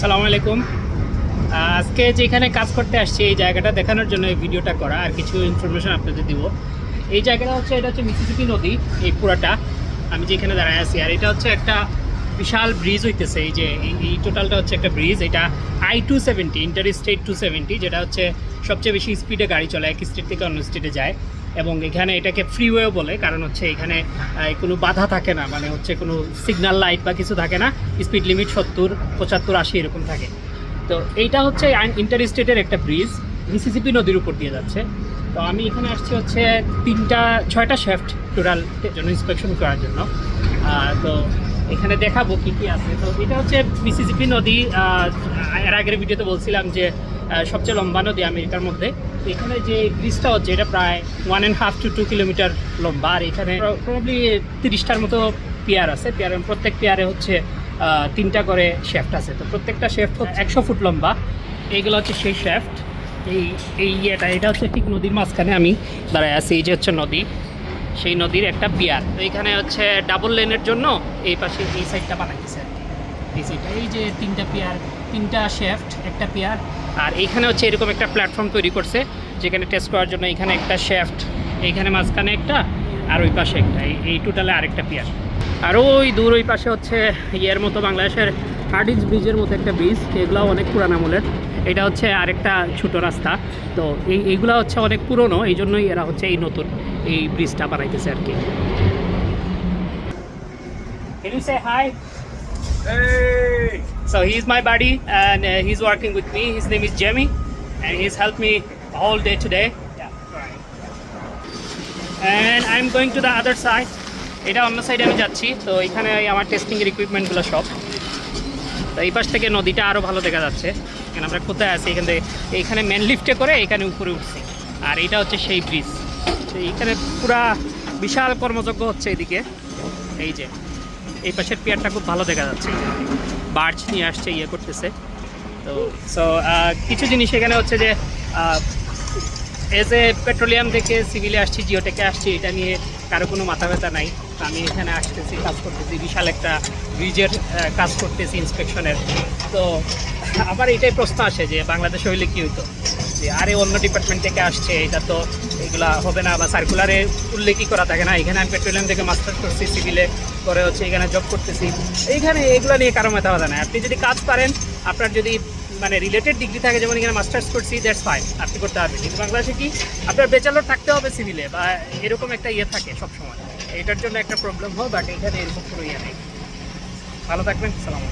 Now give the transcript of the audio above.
সালামু আলাইকুম। আজকে যেখানে কাজ করতে আসছি, এই জায়গাটা দেখানোর জন্য এই ভিডিওটা করা, আর কিছু ইনফরমেশন আপনাদের দিব। এই জায়গাটা হচ্ছে, এটা হচ্ছে মিসিসিপি নদী, এই পুরাটা। আমি যেখানে দাঁড়ায় আছি, আর এটা হচ্ছে একটা বিশাল ব্রিজ হইতেছে, এই যে, এই- টোটালটা হচ্ছে একটা ব্রিজ এটা I two seventy interstate two seventy যেটা হচ্ছে সবচেয়ে বেশি স্পিডে গাড়ি চলে, এক স্টেট থেকে অন্য স্টেটে যায়। এবং এখানে এটাকে ফ্রিওয়ে বলে, কারণ হচ্ছে এখানে কোনো বাধা থাকে না মানে হচ্ছে কোনো সিগন্যাল লাইট বা কিছু থাকে না স্পিড লিমিট সত্তর, পঁচাত্তর, আশি এরকম থাকে। তো এইটা হচ্ছে ইন্টার স্টেটের একটা ব্রিজ মিসিসিপি নদীর উপর দিয়ে যাচ্ছে। তো আমি এখানে আসছি হচ্ছে তিনটা, ছয়টা শেফট টোটাল জন্য ইন্সপেকশন করার জন্য। তো এখানে দেখাবো কি কি আছে। তো এটা হচ্ছে মিসিসিপি নদী এর আগের ভিডিওতে বলছিলাম যে সবচেয়ে লম্বা নদী আমেরিকার মধ্যে। এখানে যে ব্রিজটা হচ্ছে, এটা প্রায় one and half two two kilometre লম্বা। আর এখানে প্রবলি তিরিশটার মতো পেয়ার আছে। পেয়ার প্রত্যেক পেয়ারে হচ্ছে তিনটা করে শেফট আছে। তো প্রত্যেকটা শেফট হচ্ছে একশো ফুট লম্বা। এইগুলো হচ্ছে সেই শেফট এই এই ইয়েটা, এটা হচ্ছে ঠিক নদীর মাঝখানে আমি দাঁড়ায় আছি। এই যে হচ্ছে নদী। সেই নদীর একটা পিয়ার। তো এখানে হচ্ছে ডাবল লেনের জন্য এই পাশে এই সাইডটা বানাইতেছে আর কি। এই সাইডটা এই যে তিনটা পেয়ার, তিনটা শেফট একটা পেয়ার। আর এইখানে হচ্ছে এরকম একটা প্ল্যাটফর্ম তৈরি করছে, যেখানে টেস্ট করার জন্য এখানে একটা শেফট এইখানে মাঝখানে একটা, আর ওই পাশে একটা। এই- টোটালে আরেকটা পেয়ার। আর ওই দূর ওই পাশে হচ্ছে ইয়ের মতো বাংলাদেশের হার্ডিজ ব্রিজের মতো একটা ব্রিজ, এগুলাও অনেক পুরান আমলের। এটা হচ্ছে আরেকটা ছোট রাস্তা তো এই এইগুলা হচ্ছে অনেক পুরনো এই জন্যই এরা হচ্ছে এই নতুন এই ব্রিজটা বানাইতেছে আর কি Can you say hi? Hey! So he's my buddy and uh, he's working with me. His name is Jamie and he's helped me all day today. Yeah, right. And I'm going to the other side. এটা অন্য সাইডে আমি যাচ্ছি তো এখানে আমার testing এর ইকুইপমেন্টগুলো সব তো এই পাশ থেকে নদীটা আরও ভালো দেখা যাচ্ছে। এখানে আমরা কোথায় আছি? এখান থেকে এইখানে মেন লিফটে করে এখানে উপরে উঠছি। আর এটা হচ্ছে সেই ব্রিজ তো এইখানে পুরা বিশাল কর্মযজ্ঞ হচ্ছে এদিকে এই যে, এই পাশের পেয়ারটা খুব ভালো দেখা যাচ্ছে। বার্চ নিয়ে আসছে ইয়ে করতেছে। তো সো কিছু জিনিস এখানে হচ্ছে যে এজ এ পেট্রোলিয়াম থেকে সিভিলে আসছি জিওটেকে আসছি, এটা নিয়ে কারও কোনো মাথা ব্যথা নাই। আমি এখানে আসতেছি, কাজ করতেছি, বিশাল একটা ব্রিজের কাজ করতেছি ইন্সপেকশনের তো আবার এটাই প্রশ্ন আসে যে বাংলাদেশ হইলে কী হইতো? যে আরে অন্য ডিপার্টমেন্ট থেকে আসছে, এটা তো এগুলা হবে না বা সার্কুলারে উল্লেখই করা থাকে না? এখানে আমি পেট্রোলিয়াম থেকে মাস্টার্স করছি সিভিলে করে হচ্ছে এখানে জব করতেছি। এইখানে এগুলো নিয়ে কারও মাথা ব্যথা নাই। আপনি যদি কাজ পারেন, আপনার যদি মানে রিলেটেড ডিগ্রি থাকে, যেমন এখানে মাস্টার্স করছি দ্যাটস ফাইন আপনি করতে পারবেন। কিন্তু বাংলাদেশে কি আপনার বেচালর থাকতে হবে সিভিলে বা এরকম একটা ইয়ে থাকে সবসময়। এটার জন্য একটা প্রবলেম হয় বাট এখানে এরকম কোনো ইয়ে নেই। ভালো থাকবেন সালাম